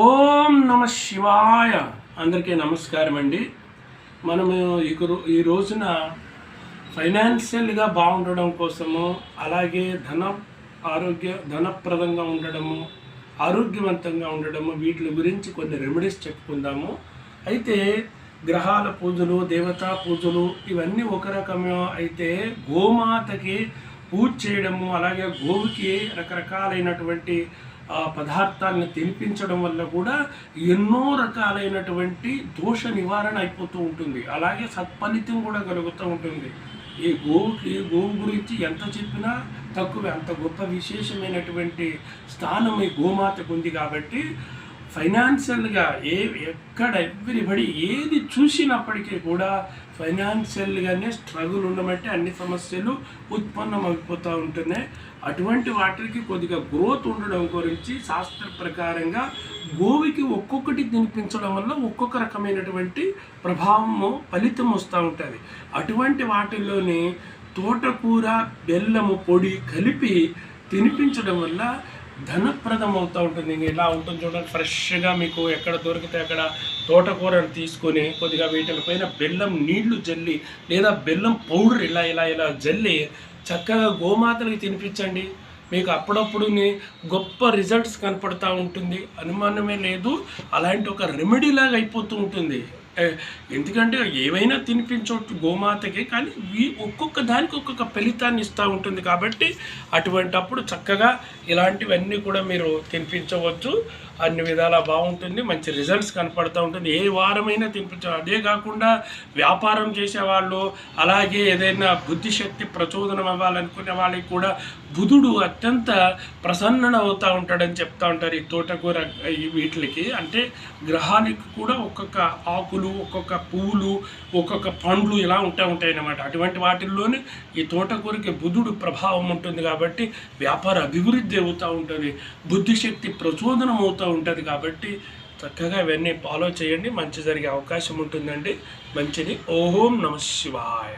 ఓం నమ శివాయ. అందరికీ నమస్కారం అండి. మనము ఇకరు ఈ రోజున ఫైనాన్షియల్గా బాగుండడం కోసము అలాగే ధన ఆరోగ్య ధనప్రదంగా ఉండడము ఆరోగ్యవంతంగా ఉండడము వీటి గురించి కొన్ని రెమెడీస్ చెప్పుకుందాము. అయితే గ్రహాల పూజలు దేవతా పూజలు ఇవన్నీ ఒక రకమే. అయితే గోమాతకి పూజ చేయడము అలాగే గోవుకి రకరకాలైనటువంటి పదార్థాలను తినిపించడం వల్ల కూడా ఎన్నో రకాలైనటువంటి దోష నివారణ అయిపోతూ ఉంటుంది. అలాగే సత్ఫలితం కూడా కలుగుతూ ఉంటుంది. ఈ గోవుకి గోవు గురించి ఎంత చెప్పినా తక్కువే. అంత గొప్ప విశేషమైనటువంటి స్థానం ఈ గోమాతకు ఉంది కాబట్టి ఫైనాన్షియల్గా ఏ ఎక్కడ ఎవ్రీబడి ఏది చూసినప్పటికీ కూడా ఫైనాన్షియల్గానే స్ట్రగుల్ ఉండమంటే అన్ని సమస్యలు ఉత్పన్నం అయిపోతూ ఉంటున్నాయి. అటువంటి వాటికి కొద్దిగా గ్రోత్ ఉండడం గురించి శాస్త్ర ప్రకారంగా గోవికి ఒక్కొక్కటి తినిపించడం వల్ల ఒక్కొక్క రకమైనటువంటి ప్రభావము ఫలితం వస్తూ ఉంటుంది. అటువంటి వాటిల్లోని తోటకూర బెల్లము పొడి కలిపి తినిపించడం వల్ల ధనప్రదం అవుతూ ఉంటుంది ఇలా ఉంటుంది చూడండి ఫ్రెష్గా మీకు ఎక్కడ దొరికితే అక్కడ తోటకూరను తీసుకొని కొద్దిగా వీటిపైన బెల్లం నీళ్ళు జల్లి లేదా బెల్లం పౌడర్ ఇలా ఇలా ఇలా జల్లి చక్కగా గోమాతలకి తినిపించండి. మీకు అప్పుడప్పుడు గొప్ప రిజల్ట్స్ కనపడతా ఉంటుంది. అనుమానమే లేదు. అలాంటి ఒక రెమెడీలాగా అయిపోతూ ఉంటుంది. ఎందుకంటే ఏవైనా తినిపించవచ్చు గోమాతకి కానీ ఈ ఒక్కొక్క దానికి ఒక్కొక్క ఫలితాన్ని ఇస్తూ ఉంటుంది కాబట్టి అటువంటి అప్పుడు చక్కగా ఇలాంటివన్నీ కూడా మీరు తినిపించవచ్చు. అన్ని విధాలా బాగుంటుంది మంచి రిజల్ట్స్ కనపడుతూ ఉంటుంది. ఏ వారమైనా తినిపించవచ్చు. అదే కాకుండా వ్యాపారం చేసేవాళ్ళు అలాగే ఏదైనా బుద్ధిశక్తి ప్రచోదనం అవ్వాలనుకునే వాళ్ళకి కూడా బుధుడు అత్యంత ప్రసన్న అవుతూ ఉంటాడని చెప్తా ఉంటారు ఈ తోటకూర వీటికి. అంటే గ్రహానికి కూడా ఒక్కొక్క ఆకులు ఆకులు ఒక్కొక్క పువ్వులు ఒక్కొక్క పండ్లు ఇలా ఉంటా ఉంటాయి అన్నమాట అటువంటి వాటిల్లోనే ఈ తోటకూరకి బుధుడు ప్రభావం ఉంటుంది కాబట్టి వ్యాపార అభివృద్ధి అవుతూ ఉంటుంది బుద్ధిశక్తి ప్రచోదనం అవుతూ ఉంటుంది కాబట్టి చక్కగా ఇవన్నీ ఫాలో చేయండి మంచి జరిగే అవకాశం ఉంటుందండి. మంచిది. ఓం నమ శివాయ.